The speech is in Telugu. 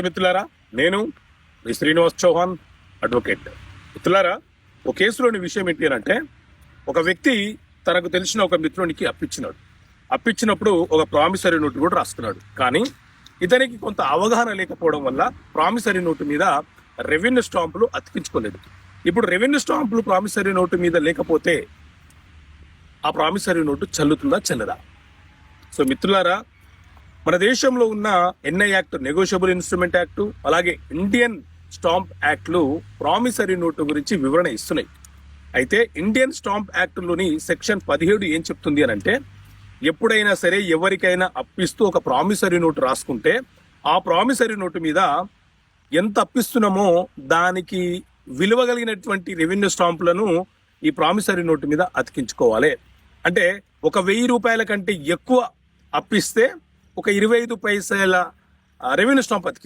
నమస్తే మిత్రులారా నేను మీ శ్రీనివాస్ చౌహాన్ అడ్వకేట్. మిత్రులారా ఒక కేసులోని విషయం ఏంటి అని అంటే ఒక వ్యక్తి తనకు తెలిసిన ఒక మిత్రునికి అప్పించినాడు అప్పించినప్పుడు ఒక ప్రామిసరీ నోటు కూడా రాసుకున్నాడు కానీ ఇతనికి కొంత అవగాహన లేకపోవడం వల్ల ప్రామిసరీ నోటు మీద రెవెన్యూ స్టాంపులు అతికించుకోలేదు. ఇప్పుడు రెవెన్యూ స్టాంపులు ప్రామిసరీ నోటు మీద లేకపోతే ఆ ప్రామిసరీ నోటు చల్లుతుందా చెల్లదా? సో మిత్రులారా మన దేశంలో ఉన్న NI act negotiable instrument act అలాగే ఇండియన్ స్టాంప్ యాక్ట్లు ప్రామిసరీ నోటు గురించి వివరణ ఇస్తున్నాయి. అయితే ఇండియన్ స్టాంప్ యాక్ట్లోని సెక్షన్ పదిహేడు ఏం చెప్తుంది అని అంటే ఎప్పుడైనా సరే ఎవరికైనా అప్పిస్తూ ఒక ప్రామిసరీ నోటు రాసుకుంటే ఆ ప్రామిసరీ నోటు మీద ఎంత అప్పిస్తున్నామో దానికి విలువ కలిగినటువంటి రెవెన్యూ స్టాంపులను ఈ ప్రామిసరీ నోటు మీద అతికించుకోవాలి. అంటే ఒక వెయ్యి రూపాయల కంటే ఎక్కువ అప్పిస్తే ఒక ఇరవై ఐదు పైసల రెవెన్యూ స్టాంప్ అతికి